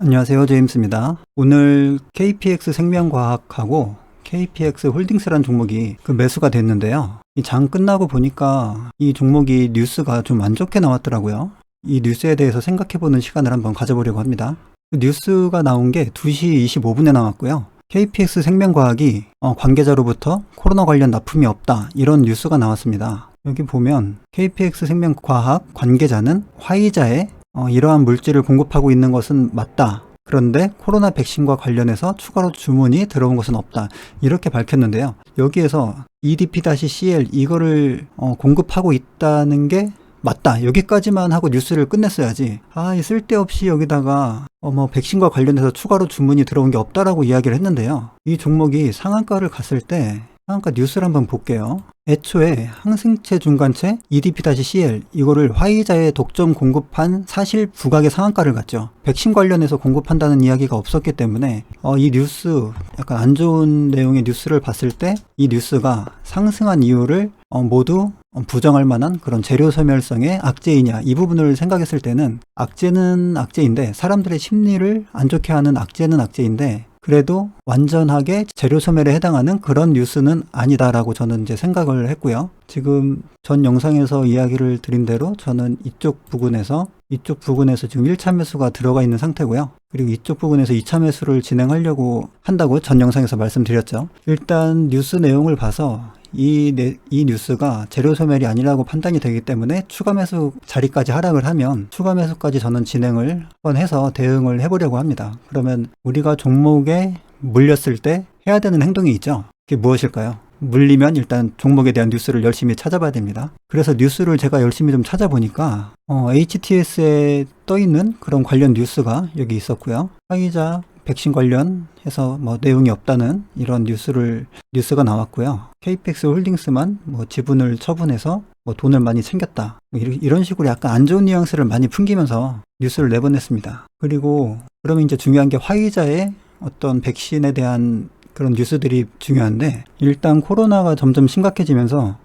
안녕하세요. 제임스입니다. 오늘 KPX 생명과학하고 KPX 홀딩스라는 종목이 그 매수가 됐는데요. 이 장 끝나고 보니까 이 종목이 뉴스가 좀 안 좋게 나왔더라고요. 이 뉴스에 대해서 생각해보는 시간을 한번 가져보려고 합니다. 그 뉴스가 나온 게 2시 25분에 나왔고요. KPX 생명과학이 어, 관계자로부터 코로나 관련 납품이 없다 이런 뉴스가 나왔습니다. 여기 보면 KPX 생명과학 관계자는 화이자에 어, 이러한 물질을 공급하고 있는 것은 맞다. 그런데 코로나 백신과 관련해서 추가로 주문이 들어온 것은 없다. 이렇게 밝혔는데요. 여기에서 EDP-CL 이거를 어, 공급하고 있다는 게 맞다. 여기까지만 하고 뉴스를 끝냈어야지. 아, 이 쓸데없이 여기다가 어, 뭐 백신과 관련해서 추가로 주문이 들어온 게 없다라고 이야기를 했는데요. 이 종목이 상한가를 갔을 때 상한가 뉴스를 한번 볼게요. 애초에 항생체 중간체 EDP-CL 이거를 화이자에 독점 공급한 사실 부각의 상한가를 갔죠. 백신 관련해서 공급한다는 이야기가 없었기 때문에 어, 이 뉴스 약간 안 좋은 내용의 뉴스를 봤을 때 이 뉴스가 상승한 이유를 어, 모두 부정할 만한 그런 재료 소멸성의 악재이냐 이 부분을 생각했을 때는 악재는 악재인데 사람들의 심리를 안 좋게 하는 악재는 악재인데 그래도 완전하게 재료 소멸에 해당하는 그런 뉴스는 아니다라고 저는 이제 생각을 했고요. 지금 전 영상에서 이야기를 드린 대로 저는 이쪽 부분에서 이쪽 부분에서 지금 1차 매수가 들어가 있는 상태고요. 그리고 이쪽 부분에서 2차 매수를 진행하려고 한다고 전 영상에서 말씀드렸죠. 일단 뉴스 내용을 봐서 이, 네- 이 뉴스가 재료 소멸이 아니라고 판단이 되기 때문에 추가 매수 자리까지 하락을 하면 추가 매수까지 저는 진행을 한번 해서 대응을 해보려고 합니다. 그러면 우리가 종목에 물렸을 때 해야 되는 행동이 있죠. 그게 무엇일까요? 물리면 일단 종목에 대한 뉴스를 열심히 찾아봐야 됩니다. 그래서 뉴스를 제가 열심히 좀 찾아보니까 어, HTS에 떠 있는 그런 관련 뉴스가 여기 있었고요. 화이자 백신 관련해서 뭐 내용이 없다는 이런 뉴스를 뉴스가 나왔고요. KPX 홀딩스만 뭐 지분을 처분해서 뭐 돈을 많이 챙겼다. 뭐 이런- 식으로 약간 안 좋은 뉘앙스를 많이 풍기면서 뉴스를 내보냈습니다. 그리고 그러면 이제 중요한 게 화이자의 어떤 백신에 대한 그런 뉴스들이 중요한데 일단 코로나가 점점 심각해지면서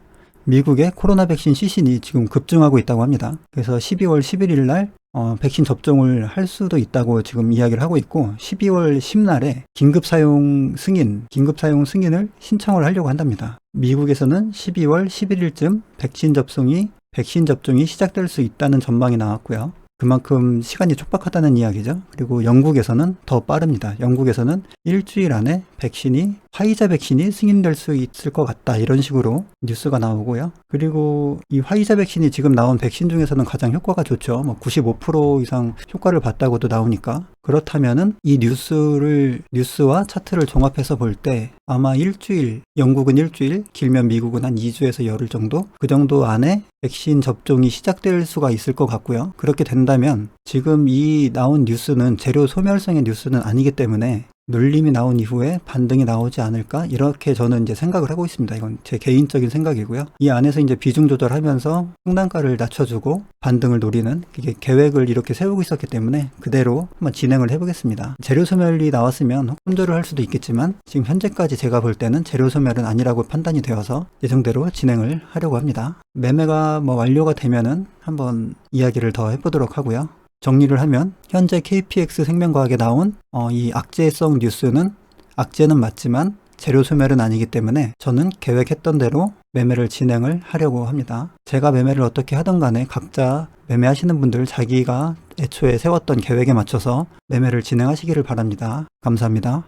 미국의 코로나 백신 시신이 지금 급증하고 있다고 합니다. 그래서 12월 11일 날 어, 백신 접종을 할 수도 있다고 지금 이야기를 하고 있고 12월 10날에 긴급 사용 승인, 긴급 사용 승인을 신청을 하려고 한답니다. 미국에서는 12월 11일쯤 백신 접종이 백신 접종이 시작될 수 있다는 전망이 나왔고요. 그만큼 시간이 촉박하다는 이야기죠. 그리고 영국에서는 더 빠릅니다. 영국에서는 일주일 안에 백신이 화이자 백신이 승인될 수 있을 것 같다 이런 식으로 뉴스가 나오고요. 그리고 이 화이자 백신이 지금 나온 백신 중에서는 가장 효과가 좋죠. 뭐 95% 이상 효과를 봤다고도 나오니까 그렇다면은 이 뉴스를 뉴스와 차트를 종합해서 볼 때 아마 일주일 영국은 일주일 길면 미국은 한 2주에서 열흘 정도 그 정도 안에 백신 접종이 시작될 수가 있을 것 같고요. 그렇게 된다면 지금 이 나온 뉴스는 재료 소멸성의 뉴스는 아니기 때문에 눌림이 나온 이후에 반등이 나오지 않을까 이렇게 저는 이제 생각을 하고 있습니다. 이건 제 개인적인 생각이고요. 이 안에서 이제 비중 조절하면서 상단가를 낮춰주고 반등을 노리는 이게 계획을 이렇게 세우고 있었기 때문에 그대로 한번 진행을 해보겠습니다. 재료 소멸이 나왔으면 혼조를 할 수도 있겠지만 지금 현재까지 제가 볼 때는 재료 소멸은 아니라고 판단이 되어서 예정대로 진행을 하려고 합니다. 매매가 뭐 완료가 되면은 한번 이야기를 더 해보도록 하고요. 정리를 하면 현재 KPX 생명과학에 나온 어, 이 악재성 뉴스는 악재는 맞지만 재료 소멸은 아니기 때문에 저는 계획했던 대로 매매를 진행을 하려고 합니다. 제가 매매를 어떻게 하든 간에 각자 매매하시는 분들 자기가 애초에 세웠던 계획에 맞춰서 매매를 진행하시기를 바랍니다. 감사합니다.